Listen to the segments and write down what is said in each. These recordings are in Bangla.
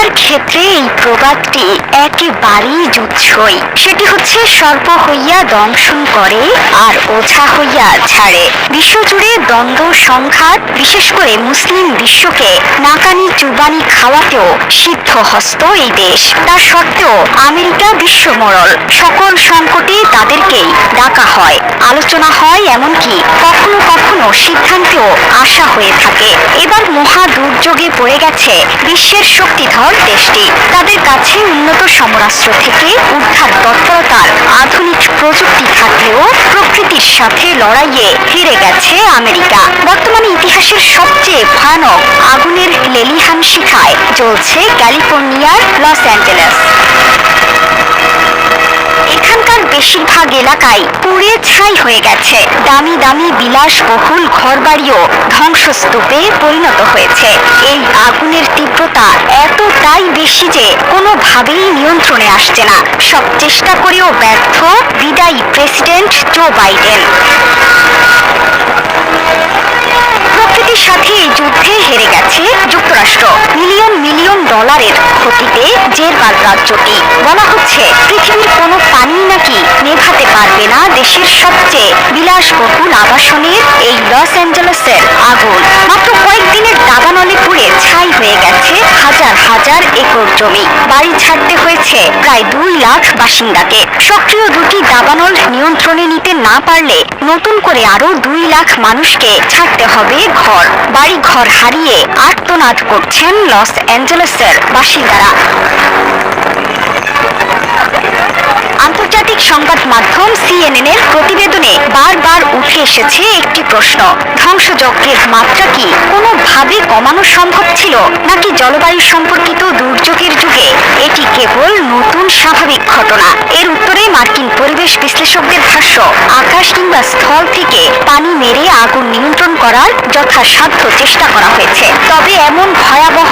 আমেরিকার ক্ষেত্রে এই প্রবাদটি একেবারেই জুৎসই সেটি হচ্ছে সর্প হইয়া দংশন করে আর ওঝা হইয়া ছাড়ে। বিশ্বজুড়ে দ্বন্দ্ব, সংঘাত, বিশেষ করে মুসলিম বিশ্বকে নাকানি, চুবানি খাওয়াতেও সিদ্ধ হস্ত এই দেশ। তা সত্ত্বেও আমেরিকা বিশ্বমরল সকল সংকটে তাদেরকেই ডাকা হয়। আলোচনা হয় এমনকি কখনো কখনো সিদ্ধান্তেও আশা হয়ে থাকে। এবার মহা দুর্যোগে পড়ে গেছে বিশ্বের শক্তিধর দেশটি তাদের কাছে উন্নত সমরাস্ত্র থেকে উদ্ধার তৎপরতার আধুনিক প্রযুক্তি থাকলেও প্রকৃতির সাথে লড়াইয়ে হেরে গেছে আমেরিকা। বর্তমানে ইতিহাসের সবচেয়ে ভয়ানক আগুনের লেলিহান শিখায় জ্বলছে ক্যালিফোর্নিয়ার লস অ্যাঞ্জেলেস। এখানকার বেশিরভাগ এলাকায় পুড়ে ছাই হয়ে গেছে। দামি দামি বিলাসবহুল ঘরবাড়িও ধ্বংসস্তূপে পরিণত হয়েছে। এই আগুনের তীব্রতা এতটাই বেশি যে কোনোভাবেই নিয়ন্ত্রণে আসছে না। সব চেষ্টা করেও ব্যর্থ বিদায়ী প্রেসিডেন্ট জো বাইডেন। প্রকৃতির সাথে যুদ্ধে হেরে গেছে ডলারের ক্ষতিতে জেরবার রাজ্যটি। বলা হচ্ছে, পৃথিবীর কোনো পানি নাকি নেভাতে পারবে না দেশের সবচেয়ে বিলাসবহুল আবাসনের এই লস অ্যাঞ্জেলসের আগুন। মাত্র কয়েকদিনের দাবানলে পুড়ে ছাই হাজার একর জমি। বাড়ি ছাড়তে হয়েছে প্রায় দুই লাখ বাসিন্দাকে। সক্রিয় দুটি দাবানল নিয়ন্ত্রণে নিতে না পারলে নতুন করে আরও দুই লাখ মানুষকে ছাড়তে হবে ঘর। বাড়ি ঘর হারিয়ে আত্মনাদ করছেন লস অ্যাঞ্জেলেসের বাসিন্দারা। আন্তর্জাতিক সংবাদ মাধ্যম সিএনএন এর প্রতিবেদনে বারবার উঠে এসেছে একটি প্রশ্ন। ধ্বংসযজ্ঞের মাত্রা কি কোনোভাবে কমানো সম্ভব ছিল, নাকি জলবায়ু সম্পর্কিত দুর্যোগের যুগে এটি কেবল নতুন স্বাভাবিক ঘটনা? এর উত্তরে মার্কিন পরিবেশ বিশ্লেষকদের ভাষ্য, আকাশ কিংবা স্থল থেকে পানি মেরে আগুন নিয়ন্ত্রণ করার যথাসাধ্য চেষ্টা করা হয়েছে। তবে এমন ভয়াবহ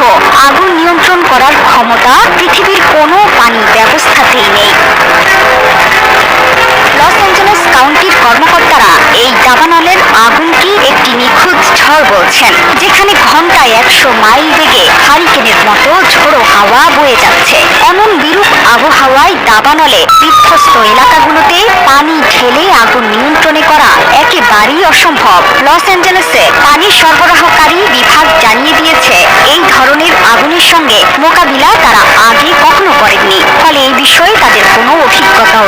আগুন নিয়ন্ত্রণ করার ক্ষমতা পৃথিবীর কোনো পানি এই দাবানলের আগুনকে একটি নিখুঁত ঝড় বলছেন, যেখানে ঘন্টায় একশো মাইল বেগে হারিকেনের মতো ঝোড়ো হাওয়া বয়ে যাচ্ছে। এমন বিরূপ আবহাওয়ায় দাবানলে বিধ্বস্ত এলাকাগুলোতে পানি ঢেলে আগুন নিয়ন্ত্রণে করা একেবারেই অসম্ভব। লস অ্যাঞ্জেলেসে পানি সরবরাহকারী বিভাগ জানিয়ে দিয়েছে, এই ধরনের আগুনের সঙ্গে মোকাবিলা তারা আগে কখনো করেননি, ফলে এই বিষয়ে তাদের কোনো অভিজ্ঞতা